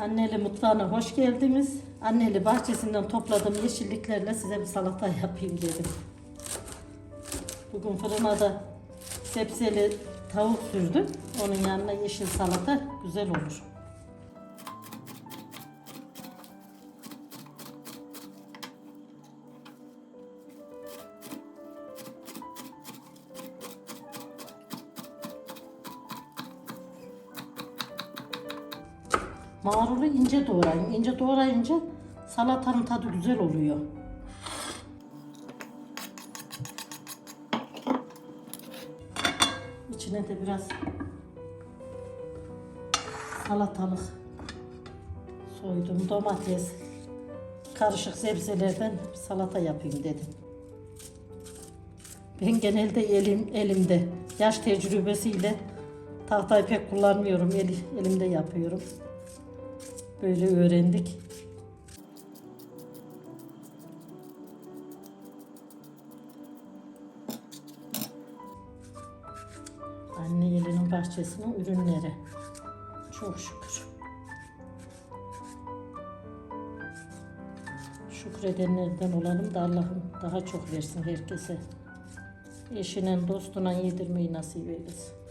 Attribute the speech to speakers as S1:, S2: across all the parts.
S1: Anneli mutfağına hoş geldiniz. Anneli bahçesinden topladığım yeşilliklerle size bir salata yapayım dedim. Bugün fırına da sebzeli tavuk sürdüm. Onun yanına yeşil salata güzel olur. Marulu ince doğrayın. İnce doğrayınca salatanın tadı güzel oluyor. İçine de biraz salatalık soydum. Domates, karışık sebzelerden salata yapayım dedim. Ben genelde elim elimde yaş tecrübesiyle tahtayı pek kullanmıyorum. El, elimde yapıyorum. Böyle öğrendik. Anne elinin bahçesinin ürünleri. Çok şükür. Şükredenlerden olalım da Allah'ım daha çok versin herkese. Eşinin, dostuna yedirmeyi nasip eylesin.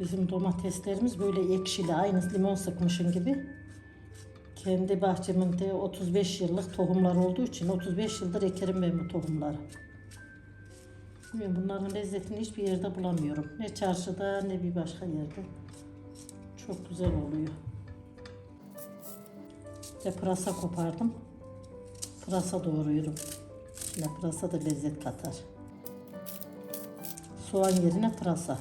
S1: Bizim domateslerimiz böyle ekşili, aynı limon sıkmışın gibi. Kendi bahçemde 35 yıllık tohumlar olduğu için 35 yıldır ekerim ben bu tohumları. Bilmiyorum, bunların lezzetini hiçbir yerde bulamıyorum. Ne çarşıda ne bir başka yerde. Çok güzel oluyor. Ve pırasa kopardım. Pırasa doğruyorum. Yine pırasa da lezzet katar. Soğan yerine pırasa.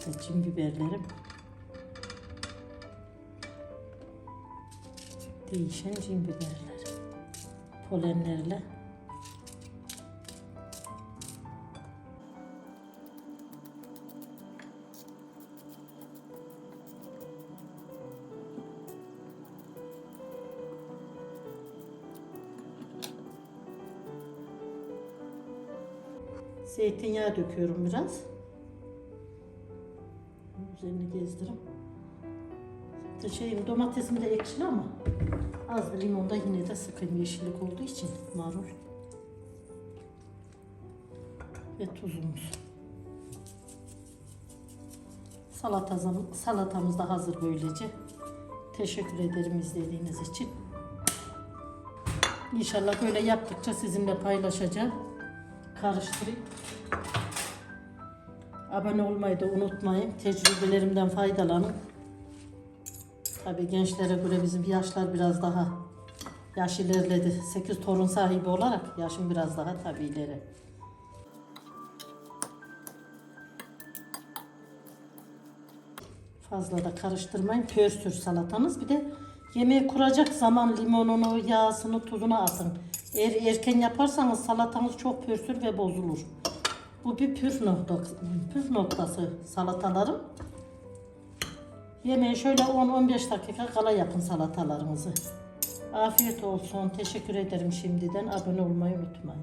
S1: Cin biberlerim. Değişen cin biberler. Polenlerle. Zeytinyağı döküyorum biraz. Üzerini gezdireyim. Şeyim, domatesim de ekşili ama az bir limon da yine de sıkayım yeşillik olduğu için marul. Ve tuzumuz. Salatamız, salatamız da hazır böylece. Teşekkür ederim izlediğiniz için. İnşallah böyle yaptıkça sizinle paylaşacağım. Karıştırayım. Abone olmayı da unutmayın. Tecrübelerimden faydalanın. Tabii gençlere göre bizim yaşlar biraz daha yaş ilerledi. 8 torun sahibi olarak yaşım biraz daha tabii ileri. Fazla da karıştırmayın. Pörstür salatanız. Bir de yemeği kuracak zaman limonunu, yağsını, tuzunu atın. Eğer erken yaparsanız salatanız çok pörsür ve bozulur. Bu bir püf noktası, püf noktası salataların. Yemeği şöyle 10-15 dakika kala yapın salatalarınızı. Afiyet olsun. Teşekkür ederim şimdiden. Abone olmayı unutmayın.